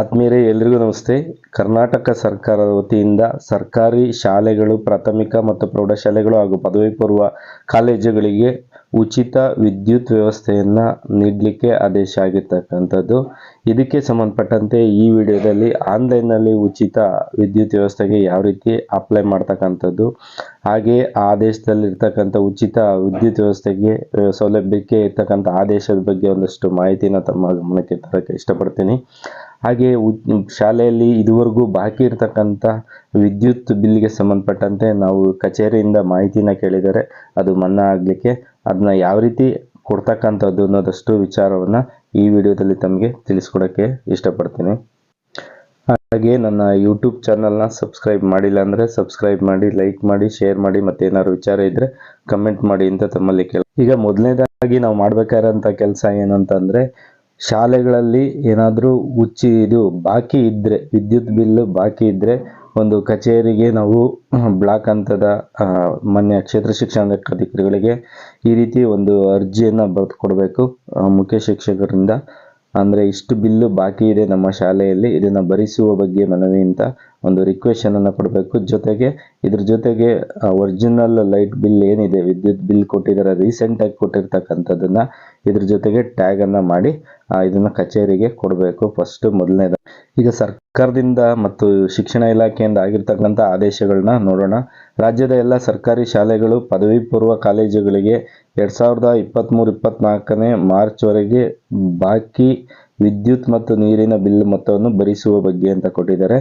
ಆತ್ಮೀಯರೇ, ಎಲ್ರಿಗೂ ನಮಸ್ತೆ. ಕರ್ನಾಟಕ ಸರ್ಕಾರದ ವತಿಯಿಂದ ಸರ್ಕಾರಿ ಶಾಲೆಗಳು, ಪ್ರಾಥಮಿಕ ಮತ್ತು ಪ್ರೌಢಶಾಲೆಗಳು ಹಾಗೂ ಪದವಿ ಪೂರ್ವ ಕಾಲೇಜುಗಳಿಗೆ ಉಚಿತ ವಿದ್ಯುತ್ ವ್ಯವಸ್ಥೆಯನ್ನು ನೀಡಲಿಕ್ಕೆ ಆದೇಶ ಆಗಿರ್ತಕ್ಕಂಥದ್ದು. ಇದಕ್ಕೆ ಸಂಬಂಧಪಟ್ಟಂತೆ ಈ ವಿಡಿಯೋದಲ್ಲಿ ಆನ್ಲೈನ್ನಲ್ಲಿ ಉಚಿತ ವಿದ್ಯುತ್ ವ್ಯವಸ್ಥೆಗೆ ಯಾವ ರೀತಿ ಅಪ್ಲೈ ಮಾಡ್ತಕ್ಕಂಥದ್ದು, ಹಾಗೆ ಆ ಆದೇಶದಲ್ಲಿ ಇರ್ತಕ್ಕಂಥ ಉಚಿತ ವಿದ್ಯುತ್ ವ್ಯವಸ್ಥೆಗೆ ಸೌಲಭ್ಯಕ್ಕೆ ಇರ್ತಕ್ಕಂಥ ಆದೇಶದ ಬಗ್ಗೆ ಒಂದಷ್ಟು ಮಾಹಿತಿನ ತಮ್ಮ ಗಮನಕ್ಕೆ ತರಕ್ಕೆ ಇಷ್ಟಪಡ್ತೀನಿ. ಹಾಗೆ ಶಾಲೆಯಲ್ಲಿ ಇದುವರೆಗೂ ಬಾಕಿ ಇರತಕ್ಕಂಥ ವಿದ್ಯುತ್ ಬಿಲ್ಗೆ ಸಂಬಂಧಪಟ್ಟಂತೆ ನಾವು ಕಚೇರಿಯಿಂದ ಮಾಹಿತಿನ ಕೇಳಿದರೆ ಅದು ಮನ್ನಾ ಆಗಲಿಕ್ಕೆ ಅದನ್ನ ಯಾವ ರೀತಿ ಕೊಡ್ತಕ್ಕಂಥದ್ದು ಅನ್ನೋದಷ್ಟು ವಿಚಾರವನ್ನು ಈ ವಿಡಿಯೋದಲ್ಲಿ ತಮಗೆ ತಿಳಿಸ್ಕೊಡೋಕ್ಕೆ ಇಷ್ಟಪಡ್ತೀನಿ. ಹಾಗೆ ನನ್ನ ಯೂಟ್ಯೂಬ್ ಚಾನಲ್ನ ಸಬ್ಸ್ಕ್ರೈಬ್ ಮಾಡಿಲ್ಲ ಅಂದರೆ ಸಬ್ಸ್ಕ್ರೈಬ್ ಮಾಡಿ, ಲೈಕ್ ಮಾಡಿ, ಶೇರ್ ಮಾಡಿ ಮತ್ತೆ ಏನಾದ್ರು ವಿಚಾರ ಇದ್ದರೆ ಕಮೆಂಟ್ ಮಾಡಿ ಅಂತ ತಮ್ಮಲ್ಲಿ ಕೇಳ ಈಗ ಮೊದಲನೇದಾಗಿ ನಾವು ಮಾಡ್ಬೇಕಾದಂಥ ಕೆಲಸ ಏನಂತಂದರೆ ಶಾಲೆಗಳಲ್ಲಿ ಏನಾದರೂ ಉಚ್ಚಿ ಇದು ಬಾಕಿ ಇದ್ದರೆ ವಿದ್ಯುತ್ ಬಿಲ್ಲು ಬಾಕಿ ಇದ್ದರೆ ಒಂದು ಕಚೇರಿಗೆ ನಾವು ಬ್ಲಾಕ್ ಹಂತದ ಮಾನ್ಯ ಕ್ಷೇತ್ರ ಶಿಕ್ಷಣಾಧಿಕಾರಿಗಳಿಗೆ ಈ ರೀತಿ ಒಂದು ಅರ್ಜಿಯನ್ನು ಬರೆದು ಕೊಡಬೇಕು ಮುಖ್ಯ ಶಿಕ್ಷಕರಿಂದ. ಅಂದರೆ ಇಷ್ಟು ಬಿಲ್ಲು ಬಾಕಿ ಇದೆ ನಮ್ಮ ಶಾಲೆಯಲ್ಲಿ, ಇದನ್ನು ಭರಿಸುವ ಬಗ್ಗೆ ಮನವಿ ಅಂತ ಒಂದು ರಿಕ್ವೆಷನನ್ನು ಕೊಡಬೇಕು. ಜೊತೆಗೆ ಇದ್ರ ಜೊತೆಗೆ ಒರಿಜಿನಲ್ ಲೈಟ್ ಬಿಲ್ ಏನಿದೆ, ವಿದ್ಯುತ್ ಬಿಲ್ ಕೊಟ್ಟಿದ್ದಾರೆ ರೀಸೆಂಟಾಗಿ ಕೊಟ್ಟಿರ್ತಕ್ಕಂಥದ್ದನ್ನು ಇದ್ರ ಜೊತೆಗೆ ಟ್ಯಾಗನ್ನು ಮಾಡಿ ಇದನ್ನು ಕಚೇರಿಗೆ ಕೊಡಬೇಕು. ಫಸ್ಟು ಮೊದಲನೇದು ಈಗ ಸರ್ಕಾರದಿಂದ ಮತ್ತು ಶಿಕ್ಷಣ ಇಲಾಖೆಯಿಂದ ಆಗಿರ್ತಕ್ಕಂಥ ಆದೇಶಗಳನ್ನ ನೋಡೋಣ. ರಾಜ್ಯದ ಎಲ್ಲ ಸರ್ಕಾರಿ ಶಾಲೆಗಳು ಪದವಿ ಪೂರ್ವ ಕಾಲೇಜುಗಳಿಗೆ ಎರಡು ಸಾವಿರದ ಇಪ್ಪತ್ತ್ಮೂರು ಇಪ್ಪತ್ತ್ನಾಲ್ಕನೇ ಮಾರ್ಚ್ವರೆಗೆ ಬಾಕಿ ವಿದ್ಯುತ್ ಮತ್ತು ನೀರಿನ ಬಿಲ್ ಮೊತ್ತವನ್ನು ಭರಿಸುವ ಬಗ್ಗೆ ಅಂತ ಕೊಟ್ಟಿದ್ದಾರೆ.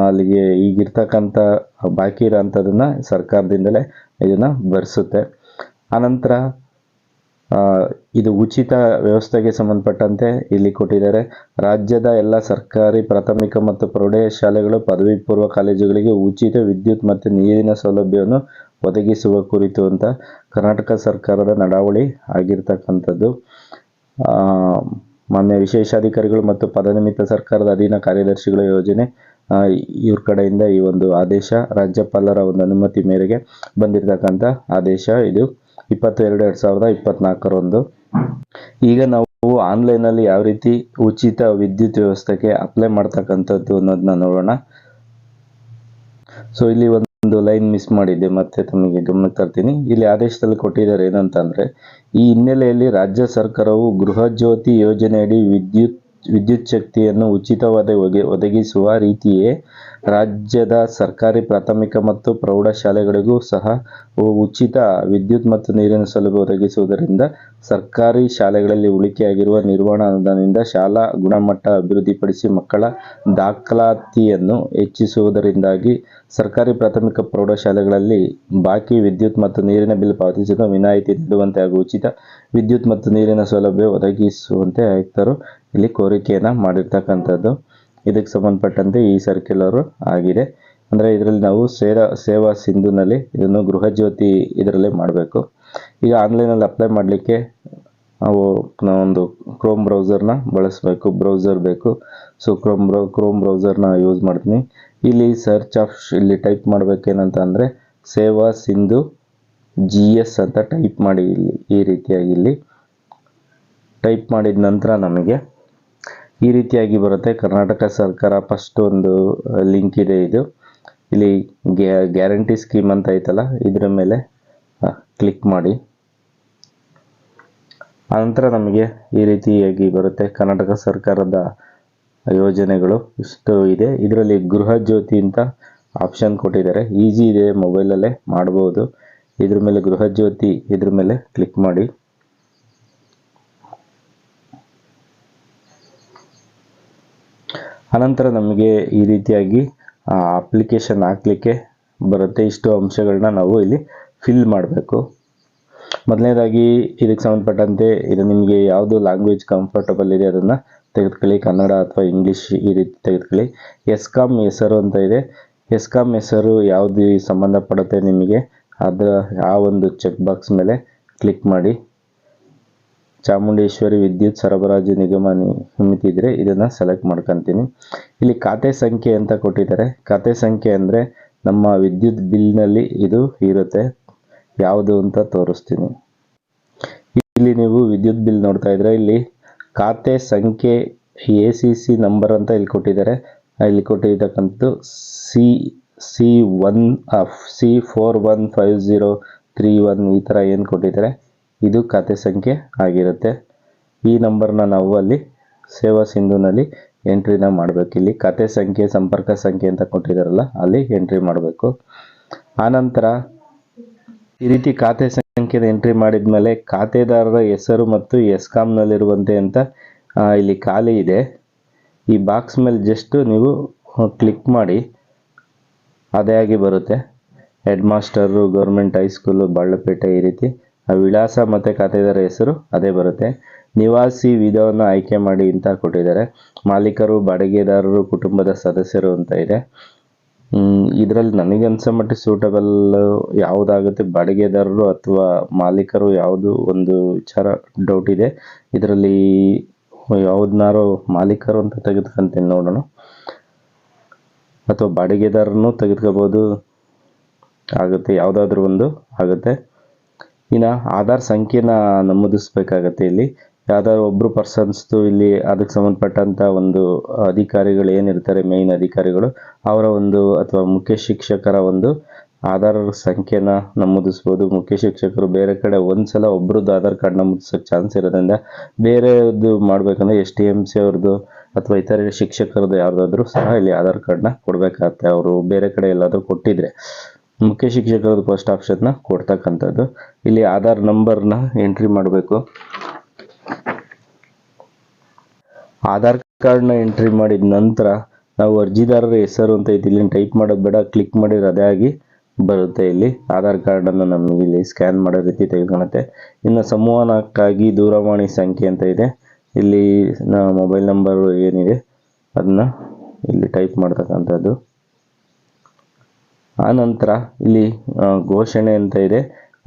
ಅಲ್ಲಿಗೆ ಈಗಿರ್ತಕ್ಕಂಥ ಬಾಕಿ ಇರೋ ಅಂಥದ್ದನ್ನು ಸರ್ಕಾರದಿಂದಲೇ ಇದನ್ನು ಭರಿಸುತ್ತೆ. ಆನಂತರ ಇದು ಉಚಿತ ವ್ಯವಸ್ಥೆಗೆ ಸಂಬಂಧಪಟ್ಟಂತೆ ಇಲ್ಲಿ ಕೊಟ್ಟಿದ್ದಾರೆ. ರಾಜ್ಯದ ಎಲ್ಲ ಸರ್ಕಾರಿ, ಪ್ರಾಥಮಿಕ ಮತ್ತು ಪ್ರೌಢಶಾಲೆಗಳು ಪದವಿ ಪೂರ್ವ ಕಾಲೇಜುಗಳಿಗೆ ಉಚಿತ ವಿದ್ಯುತ್ ಮತ್ತು ನೀರಿನ ಸೌಲಭ್ಯವನ್ನು ಒದಗಿಸುವ ಕುರಿತು ಅಂತ ಕರ್ನಾಟಕ ಸರ್ಕಾರದ ನಡಾವಳಿ ಆಗಿರ್ತಕ್ಕಂಥದ್ದು. ಮಾನ್ಯ ವಿಶೇಷಾಧಿಕಾರಿಗಳು ಮತ್ತು ಪದನಿಮಿತ್ತ ಸರ್ಕಾರದ ಅಧೀನ ಕಾರ್ಯದರ್ಶಿಗಳ ಯೋಜನೆ ಇವ್ರ ಕಡೆಯಿಂದ ಈ ಒಂದು ಆದೇಶ ರಾಜ್ಯಪಾಲರ ಒಂದು ಅನುಮತಿ ಮೇರೆಗೆ ಬಂದಿರತಕ್ಕಂಥ ಆದೇಶ ಇದು. ಇಪ್ಪತ್ತೆರಡು ಎರಡು ಸಾವಿರದ ಇಪ್ಪತ್ನಾಲ್ಕರಂದು. ಈಗ ನಾವು ಆನ್ಲೈನಲ್ಲಿ ಯಾವ ರೀತಿ ಉಚಿತ ವಿದ್ಯುತ್ ವ್ಯವಸ್ಥೆಗೆ ಅಪ್ಲೈ ಮಾಡ್ತಕ್ಕಂಥದ್ದು ಅನ್ನೋದನ್ನ ನೋಡೋಣ. ಸೊ ಇಲ್ಲಿ ಒಂದು ಲೈನ್ ಮಿಸ್ ಮಾಡಿದ್ದೆ, ಮತ್ತೆ ತಮಗೆ ಗಮನಕ್ಕೆ ತರ್ತೀನಿ. ಇಲ್ಲಿ ಆದೇಶದಲ್ಲಿ ಕೊಟ್ಟಿದ್ದಾರೆ ಏನಂತಂದ್ರೆ, ಈ ಹಿನ್ನೆಲೆಯಲ್ಲಿ ರಾಜ್ಯ ಸರ್ಕಾರವು ಗೃಹ ಜ್ಯೋತಿ ಯೋಜನೆಯಡಿ ವಿದ್ಯುತ್ ವಿದ್ಯುತ್ ಶಕ್ತಿಯನ್ನು ಉಚಿತವಾದ ಒಗೆ, ಒದಗಿಸುವ ರೀತಿಯೇ ರಾಜ್ಯದ ಸರ್ಕಾರಿ, ಪ್ರಾಥಮಿಕ ಮತ್ತು ಪ್ರೌಢಶಾಲೆಗಳಿಗೂ ಸಹ ಉಚಿತ ವಿದ್ಯುತ್ ಮತ್ತು ನೀರಿನ ಸೌಲಭ್ಯ ಒದಗಿಸುವುದರಿಂದ ಸರ್ಕಾರಿ ಶಾಲೆಗಳಲ್ಲಿ ಉಳಿಕೆಯಾಗಿರುವ ನಿರ್ವಹಣಾ ಅನುದಾನದಿಂದ ಶಾಲಾ ಗುಣಮಟ್ಟ ಅಭಿವೃದ್ಧಿಪಡಿಸಿ ಮಕ್ಕಳ ದಾಖಲಾತಿಯನ್ನು ಹೆಚ್ಚಿಸುವುದರಿಂದಾಗಿ ಸರ್ಕಾರಿ, ಪ್ರಾಥಮಿಕ, ಪ್ರೌಢಶಾಲೆಗಳಲ್ಲಿ ಬಾಕಿ ವಿದ್ಯುತ್ ಮತ್ತು ನೀರಿನ ಬಿಲ್ ಪಾವತಿಸಲು ವಿನಾಯಿತಿ ನೀಡುವಂತೆ ಹಾಗೂ ಉಚಿತ ವಿದ್ಯುತ್ ಮತ್ತು ನೀರಿನ ಸೌಲಭ್ಯ ಒದಗಿಸುವಂತೆ ಆಯುಕ್ತರು ಇಲ್ಲಿ ಕೋರಿಕೆಯನ್ನು ಮಾಡಿರ್ತಕ್ಕಂಥದ್ದು. ಇದಕ್ಕೆ ಸಂಬಂಧಪಟ್ಟಂತೆ ಈ ಸರ್ಕ್ಯುಲರು ಆಗಿದೆ. ಅಂದರೆ ಇದರಲ್ಲಿ ನಾವು ಸೇವಾ ಸೇವಾ ಸಿಂಧುನಲ್ಲಿ ಇದನ್ನು ಗೃಹಜ್ಯೋತಿ ಇದರಲ್ಲೇ ಮಾಡಬೇಕು. ಈಗ ಆನ್ಲೈನಲ್ಲಿ ಅಪ್ಲೈ ಮಾಡಲಿಕ್ಕೆ ನಾವು ಒಂದು ಕ್ರೋಮ್ ಬ್ರೌಸರ್ನ ಬಳಸಬೇಕು ಬ್ರೌಸರ್ ಬೇಕು. ಸೊ ಕ್ರೋಮ್ ಬ್ರೌ ಕ್ರೋಮ್ ಬ್ರೌಸರ್ನ ಯೂಸ್ ಮಾಡ್ತೀನಿ. ಇಲ್ಲಿ ಸರ್ಚ್ ಆಫ್ ಇಲ್ಲಿ ಟೈಪ್ ಮಾಡಬೇಕೇನಂತ ಅಂದರೆ ಸೇವಾ ಸಿಂಧು ಜಿ ಎಸ್ ಅಂತ ಟೈಪ್ ಮಾಡಿ ಇಲ್ಲಿ, ಈ ರೀತಿಯಾಗಿ ಇಲ್ಲಿ ಟೈಪ್ ಮಾಡಿದ ನಂತರ ನಮಗೆ ಈ ರೀತಿಯಾಗಿ ಬರುತ್ತೆ. ಕರ್ನಾಟಕ ಸರ್ಕಾರ ಫಸ್ಟ್ ಒಂದು ಲಿಂಕ್ ಇದೆ ಇದು. ಇಲ್ಲಿ ಗ್ಯಾರಂಟಿ ಸ್ಕೀಮ್ ಅಂತ ಐತಲ್ಲ, ಇದರ ಮೇಲೆ ಕ್ಲಿಕ್ ಮಾಡಿ. ಆನಂತರ ನಮಗೆ ಈ ರೀತಿಯಾಗಿ ಬರುತ್ತೆ. ಕರ್ನಾಟಕ ಸರ್ಕಾರದ ಯೋಜನೆಗಳು ಇಷ್ಟು ಇದೆ. ಇದರಲ್ಲಿ ಗೃಹ ಜ್ಯೋತಿ ಅಂತ ಆಪ್ಷನ್ ಕೊಟ್ಟಿದ್ದಾರೆ. ಈಸಿ ಇದೆ ಮೊಬೈಲಲ್ಲೇ ಮಾಡ್ಬೋದು. ಇದ್ರ ಮೇಲೆ ಗೃಹ ಜ್ಯೋತಿ ಇದ್ರ ಮೇಲೆ ಕ್ಲಿಕ್ ಮಾಡಿ. ಅನಂತರ ನಮಗೆ ಈ ರೀತಿಯಾಗಿ ಅಪ್ಲಿಕೇಶನ್ ಹಾಕ್ಲಿಕ್ಕೆ ಬರುತ್ತೆ ಇಷ್ಟು ಅಂಶಗಳನ್ನ ನಾವು ಇಲ್ಲಿ ಫಿಲ್ ಮಾಡಬೇಕು. ಮೊದಲನೇದಾಗಿ ಇದಕ್ಕೆ ಸಂಬಂಧಪಟ್ಟಂತೆ ಇದು ನಿಮಗೆ ಯಾವುದು ಲ್ಯಾಂಗ್ವೇಜ್ ಕಂಫರ್ಟಬಲ್ ಇದೆ ಅದನ್ನು ತೆಗೆದುಕೊಳ್ಳಿ, ಕನ್ನಡ ಅಥವಾ ಇಂಗ್ಲೀಷ್ ಈ ರೀತಿ ತೆಗೆದುಕೊಳ್ಳಿ. ಎಸ್ಕಾಮ್ ಹೆಸರು ಅಂತ ಇದೆ. ಎಸ್ಕಾಮ್ ಹೆಸರು ಯಾವುದು ಸಂಬಂಧಪಡುತ್ತೆ ನಿಮಗೆ? ಅದರ ಆ ಒಂದು ಚೆಕ್ ಬಾಕ್ಸ್ ಮೇಲೆ ಕ್ಲಿಕ್ ಮಾಡಿ. ಚಾಮುಂಡೇಶ್ವರಿ ವಿದ್ಯುತ್ ಸರಬರಾಜು ನಿಗಮ ಸಮಿತಿ ಇದ್ರೆ ಇದನ್ನು ಸೆಲೆಕ್ಟ್ ಮಾಡ್ಕೊಂತೀನಿ. ಇಲ್ಲಿ ಖಾತೆ ಸಂಖ್ಯೆ ಅಂತ ಕೊಟ್ಟಿದ್ದಾರೆ. ಖಾತೆ ಸಂಖ್ಯೆ ಅಂದರೆ ನಮ್ಮ ವಿದ್ಯುತ್ ಬಿಲ್ನಲ್ಲಿ ಇದು ಇರುತ್ತೆ. ಯಾವುದು ಅಂತ ತೋರಿಸ್ತೀನಿ. ಇಲ್ಲಿ ನೀವು ವಿದ್ಯುತ್ ಬಿಲ್ ನೋಡ್ತಾ ಇದ್ರೆ ಇಲ್ಲಿ ಖಾತೆ ಸಂಖ್ಯೆ ಎ ಸಿ ಸಿ ನಂಬರ್ ಅಂತ ಇಲ್ಲಿ ಕೊಟ್ಟಿದ್ದಾರೆ. ಇಲ್ಲಿ ಕೊಟ್ಟಿರ್ತಕ್ಕಂಥದ್ದು C C one C four one five zero three one ಈ ಥರ ಏನು ಕೊಟ್ಟಿದ್ದಾರೆ. ಇದು ಖಾತೆ ಸಂಖ್ಯೆ ಆಗಿರುತ್ತೆ. ಈ ನಂಬರ್ನ ನಾವು ಅಲ್ಲಿ ಸೇವಾ ಸಿಂಧುನಲ್ಲಿ ಎಂಟ್ರಿನ ಮಾಡಬೇಕು. ಇಲ್ಲಿ ಖಾತೆ ಸಂಖ್ಯೆ, ಸಂಪರ್ಕ ಸಂಖ್ಯೆ ಅಂತ ಕೊಟ್ಟಿದ್ದಾರಲ್ಲ ಅಲ್ಲಿ ಎಂಟ್ರಿ ಮಾಡಬೇಕು. ಆನಂತರ ಈ ರೀತಿ ಖಾತೆ ಸಂಖ್ಯೆನ ಎಂಟ್ರಿ ಮಾಡಿದ ಮೇಲೆ ಖಾತೆದಾರರ ಹೆಸರು ಮತ್ತು ಎಸ್ಕಾಮ್ನಲ್ಲಿರುವಂತೆ ಅಂತ ಇಲ್ಲಿ ಖಾಲಿ ಇದೆ. ಈ ಬಾಕ್ಸ್ ಮೇಲೆ ಜಸ್ಟ್ ನೀವು ಕ್ಲಿಕ್ ಮಾಡಿ, ಅದೇ ಆಗಿ ಬರುತ್ತೆ. Headmaster government high school Ballapete ಈ ರೀತಿ. ಆ ವಿಳಾಸ ಮತ್ತು ಖಾತೆದಾರ ಹೆಸರು ಅದೇ ಬರುತ್ತೆ. ನಿವಾಸಿ ವಿಧವನ್ನು ಆಯ್ಕೆ ಮಾಡಿ ಅಂತ ಕೊಟ್ಟಿದ್ದಾರೆ. ಮಾಲೀಕರು, ಬಾಡಿಗೆದಾರರು, ಕುಟುಂಬದ ಸದಸ್ಯರು ಅಂತ ಇದೆ. ಇದರಲ್ಲಿ ನನಗನ್ಸೋ ಮಟ್ಟಿಗೆ ಸೂಟಬಲ್ ಯಾವುದಾಗುತ್ತೆ? ಬಾಡಿಗೆದಾರರು ಅಥವಾ ಮಾಲೀಕರು ಯಾವುದು ಒಂದು ವಿಚಾರ ಡೌಟ್ ಇದೆ. ಇದರಲ್ಲಿ ಯಾವುದನ್ನಾರು ಮಾಲೀಕರು ಅಂತ ತೆಗೆದುಕೊಂತೀನಿ ನೋಡೋಣ. ಅಥವಾ ಬಾಡಿಗೆದಾರನು ತೆಗೆದುಕೋಬೋದು. ಆಗುತ್ತೆ, ಯಾವುದಾದ್ರೂ ಒಂದು ಆಗುತ್ತೆ. ಇನ್ನು ಆಧಾರ್ ಸಂಖ್ಯೆನ ನಮೂದಿಸ್ಬೇಕಾಗತ್ತೆ ಇಲ್ಲಿ. ಯಾವ್ದಾದ್ರು ಒಬ್ಬರು ಪರ್ಸನ್ಸ್ದು ಇಲ್ಲಿ ಅದಕ್ಕೆ ಸಂಬಂಧಪಟ್ಟಂಥ ಒಂದು ಅಧಿಕಾರಿಗಳು ಏನಿರ್ತಾರೆ ಮೇಯ್ನ್ ಅಧಿಕಾರಿಗಳು, ಅವರ ಒಂದು ಅಥವಾ ಮುಖ್ಯ ಶಿಕ್ಷಕರ ಒಂದು ಆಧಾರ್ ಸಂಖ್ಯೆನ ನಮೂದಿಸ್ಬೋದು. ಮುಖ್ಯ ಶಿಕ್ಷಕರು ಬೇರೆ ಕಡೆ ಒಂದ್ಸಲ ಒಬ್ರದ್ದು ಆಧಾರ್ ಕಾರ್ಡ್ ನಮೂದಿಸೋಕ್ಕೆ ಚಾನ್ಸ್ ಇರೋದ್ರಿಂದ ಬೇರೆದು ಮಾಡಬೇಕಂದ್ರೆ ಎಸ್ ಟಿ ಎಂ ಸಿ ಅವ್ರದ್ದು ಅಥವಾ ಇತರ ಶಿಕ್ಷಕರದ್ದು ಯಾವುದಾದ್ರೂ ಸಹ ಇಲ್ಲಿ ಆಧಾರ್ ಕಾರ್ಡ್ನ ಕೊಡಬೇಕಾಗತ್ತೆ. ಅವರು ಬೇರೆ ಕಡೆ ಎಲ್ಲಾದರೂ ಕೊಟ್ಟಿದ್ರೆ. ಮುಖ್ಯ ಶಿಕ್ಷಕರದ್ದು ಪೋಸ್ಟ್ ಆಪ್ಷನ್ನ ಕೊಡ್ತಕ್ಕಂಥದ್ದು. ಇಲ್ಲಿ ಆಧಾರ್ ನಂಬರ್ನ ಎಂಟ್ರಿ ಮಾಡಬೇಕು. ಆಧಾರ್ ಕಾರ್ಡ್ನ ಎಂಟ್ರಿ ಮಾಡಿದ ನಂತರ ನಾವು ಅರ್ಜಿದಾರರ ಹೆಸರು ಅಂತ ಐತಿ ಇಲ್ಲಿ ಟೈಪ್ ಮಾಡೋದು ಬೇಡ ಕ್ಲಿಕ್ ಮಾಡಿದ್ರೆ ಅದೇ ಆಗಿ ಬರುತ್ತೆ ಇಲ್ಲಿ. ಆಧಾರ್ ಕಾರ್ಡನ್ನು ನಮಗೆ ಇಲ್ಲಿ ಸ್ಕ್ಯಾನ್ ಮಾಡೋ ರೀತಿ ತೆಗೆದುಕೊಳ್ಳುತ್ತೆ. ಇನ್ನು ಸಂವಹನಕ್ಕಾಗಿ ದೂರವಾಣಿ ಸಂಖ್ಯೆ ಅಂತ ಇದೆ. ಇಲ್ಲಿ ಮೊಬೈಲ್ ನಂಬರ್ ಏನಿದೆ, ಅದನ್ನ ಇಲ್ಲಿ ಟೈಪ್ ಮಾಡ್ತಕ್ಕಂಥದ್ದು. ಆ ನಂತರ ಇಲ್ಲಿ ಘೋಷಣೆ ಅಂತ ಇದೆ.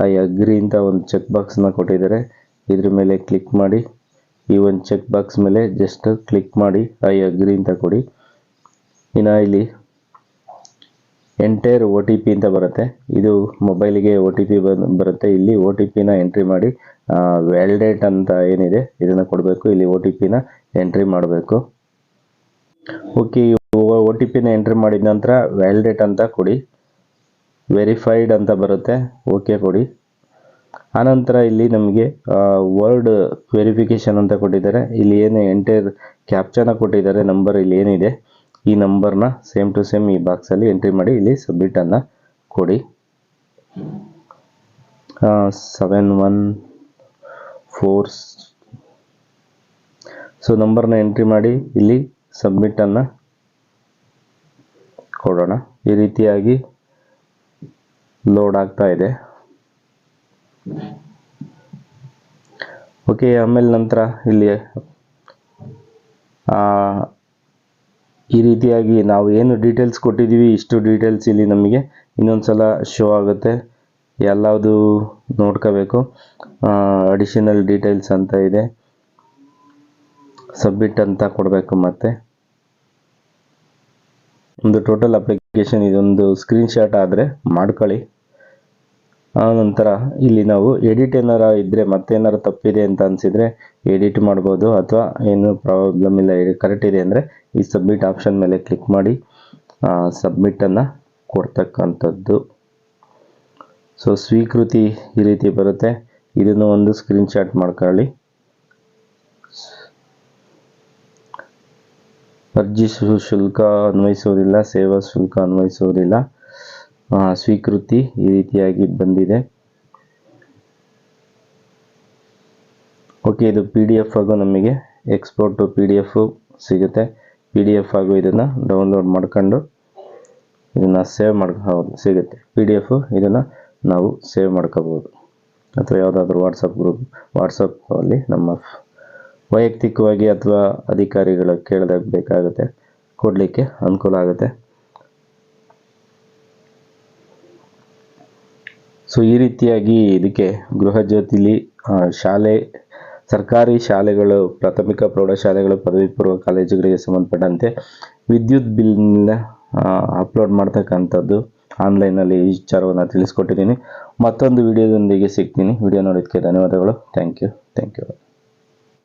ಐ ಅಗ್ರಿ ಅಂತ ಒಂದು ಚೆಕ್ ಬಾಕ್ಸ್ನ ಕೊಟ್ಟಿದ್ದಾರೆ. ಇದ್ರ ಮೇಲೆ ಕ್ಲಿಕ್ ಮಾಡಿ. ಈ ಒಂದು ಚೆಕ್ ಬಾಕ್ಸ್ ಮೇಲೆ ಜಸ್ಟ್ ಕ್ಲಿಕ್ ಮಾಡಿ. ಐ ಅಗ್ರಿ ಅಂತ ಕೊಡಿ. ಇನ್ನು ಇಲ್ಲಿ ಎಂಟೈರ್ ಒ ಟಿ ಪಿ ಅಂತ ಬರುತ್ತೆ. ಇದು ಮೊಬೈಲಿಗೆ ಒ ಟಿ ಪಿ ಬರುತ್ತೆ. ಇಲ್ಲಿ ಒ ಟಿ ಪಿನ ಎಂಟ್ರಿ ಮಾಡಿ. ವ್ಯಾಲಿಡೇಟ್ ಅಂತ ಏನಿದೆ, ಇದನ್ನು ಕೊಡಬೇಕು. ಇಲ್ಲಿ ಒ ಟಿ ಪಿನ ಎಂಟ್ರಿ ಮಾಡಬೇಕು. ಓಕೆ ಒ ಟಿ ಪಿನ ಎಂಟ್ರಿ ಮಾಡಿದ ನಂತರ ವ್ಯಾಲಿಡೇಟ್ ಅಂತ ಕೊಡಿ. ವೆರಿಫೈಡ್ ಅಂತ ಬರುತ್ತೆ. ಓಕೆ ಕೊಡಿ. ಆನಂತರ ಇಲ್ಲಿ ನಮಗೆ ವರ್ಡ್ ವೆರಿಫಿಕೇಶನ್ ಅಂತ ಕೊಟ್ಟಿದ್ದಾರೆ. ಇಲ್ಲಿ ಏನು ಎಂಟೈರ್ ಕ್ಯಾಪ್ಚನ ಕೊಟ್ಟಿದ್ದಾರೆ, ನಂಬರ್ ಇಲ್ಲಿ ಏನಿದೆ, ಈ ನಂಬರ್ನ ಸೇಮ್ ಟು ಸೇಮ್ ಈ ಬಾಕ್ಸಲ್ಲಿ ಎಂಟ್ರಿ ಮಾಡಿ ಇಲ್ಲಿ ಸಬ್ಮಿಟನ್ನು ಕೊಡಿ. ಸೆವೆನ್ ಒನ್ ಫೋರ್ ಸೊ ನಂಬರ್ನ ಎಂಟ್ರಿ ಮಾಡಿ ಇಲ್ಲಿ ಸಬ್ಮಿಟನ್ನು ಕೊಡೋಣ. ಈ ರೀತಿಯಾಗಿ ಲೋಡ್ ಆಗ್ತಾ ಇದೆ. ಓಕೆ ಆಮೇಲೆ ನಂತರ ಇಲ್ಲಿ ಈ ರೀತಿಯಾಗಿ ನಾವು ಏನು ಡೀಟೇಲ್ಸ್ ಕೊಟ್ಟಿದ್ದೀವಿ, ಇಷ್ಟು ಡೀಟೇಲ್ಸ್ ಇಲ್ಲಿ ನಮಗೆ ಇನ್ನೊಂದು ಸಲ ಶೋ ಆಗುತ್ತೆ. ಎಲ್ಲದು ನೋಡ್ಕೋಬೇಕು. ಅಡಿಷನಲ್ ಡೀಟೇಲ್ಸ್ ಅಂತ ಇದೆ. ಸಬ್ಮಿಟ್ ಅಂತ ಕೊಡಬೇಕು ಮತ್ತೆ. ಒಂದು ಟೋಟಲ್ ಅಪ್ಲಿಕೇಶನ್ ಇದೊಂದು ಸ್ಕ್ರೀನ್ಶಾಟ್ ಆದರೆ ಮಾಡ್ಕೊಳ್ಳಿ. ಆ ನಂತರ ಇಲ್ಲಿ ನಾವು ಎಡಿಟ್ ಏನಾರ ಇದ್ದರೆ ಮತ್ತೇನಾರ ತಪ್ಪಿದೆ ಅಂತ ಅನಿಸಿದರೆ ಎಡಿಟ್ ಮಾಡ್ಬೋದು ಅಥವಾ ಏನು ಪ್ರಾಬ್ಲಮ್ ಇಲ್ಲ ಕರೆಕ್ಟ್ ಇದೆ ಅಂದರೆ ಈ ಸಬ್ಮಿಟ್ ಆಪ್ಷನ್ ಮೇಲೆ ಕ್ಲಿಕ್ ಮಾಡಿ ಸಬ್ಮಿಟನ್ನು ಕೊಡ್ತಕ್ಕಂಥದ್ದು. ಸೊ ಸ್ವೀಕೃತಿ ಈ ರೀತಿ ಬರುತ್ತೆ. ಇದನ್ನು ಒಂದು ಸ್ಕ್ರೀನ್ಶಾಟ್ ಮಾಡ್ಕೊಳ್ಳಿ. ಅರ್ಜಿ ಶುಲ್ಕ ಅನ್ವಯಿಸುವುದಿಲ್ಲ ಸೇವಾ ಶುಲ್ಕ ಅನ್ವಯಿಸುವುದಿಲ್ಲ ಸ್ವೀಕೃತಿ ಈ ರೀತಿಯಾಗಿ ಬಂದಿದೆ. ಓಕೆ ಇದು ಪಿ ಡಿ ಎಫ್ ಆಗು ನಮಗೆ ಎಕ್ಸ್ಪೋರ್ಟು ಪಿ ಡಿ ಎಫು ಸಿಗುತ್ತೆ. ಪಿ ಡಿ ಎಫ್ ಆಗು ಇದನ್ನು ಡೌನ್ಲೋಡ್ ಮಾಡ್ಕೊಂಡು ಇದನ್ನು ಸೇವ್ ಮಾಡ್ಕೊ, ಹೌದು, ಸಿಗುತ್ತೆ. ಪಿ ಡಿ ಎಫು ಇದನ್ನು ನಾವು ಸೇವ್ ಮಾಡ್ಕೋಬೋದು. ಅಥವಾ ಯಾವುದಾದ್ರೂ ವಾಟ್ಸಪ್ ಗ್ರೂಪ್ ವಾಟ್ಸಪ್ಪಲ್ಲಿ ನಮ್ಮ ವೈಯಕ್ತಿಕವಾಗಿ ಅಥವಾ ಅಧಿಕಾರಿಗಳ ಕೇಳಿದಾಗ ಬೇಕಾಗುತ್ತೆ. ಕೊಡಲಿಕ್ಕೆ ಅನುಕೂಲ ಆಗುತ್ತೆ. ಸೊ ಈ ರೀತಿಯಾಗಿ ಇದಕ್ಕೆ ಗೃಹಜ್ಯೋತಿಲಿ ಶಾಲೆ, ಸರ್ಕಾರಿ ಶಾಲೆಗಳು, ಪ್ರಾಥಮಿಕ ಪ್ರೌಢಶಾಲೆಗಳು, ಪದವಿ ಪೂರ್ವ ಕಾಲೇಜುಗಳಿಗೆ ಸಂಬಂಧಪಟ್ಟಂತೆ ವಿದ್ಯುತ್ ಬಿಲ್ನ ಅಪ್ಲೋಡ್ ಮಾಡ್ತಕ್ಕಂಥದ್ದು ಆನ್ಲೈನಲ್ಲಿ ಈ ವಿಚಾರವನ್ನು ತಿಳಿಸ್ಕೊಟ್ಟಿದ್ದೀನಿ. ಮತ್ತೊಂದು ವಿಡಿಯೋದೊಂದಿಗೆ ಸಿಗ್ತೀನಿ. ವಿಡಿಯೋ ನೋಡೋದಕ್ಕೆ ಧನ್ಯವಾದಗಳು. Thank you. Thank you.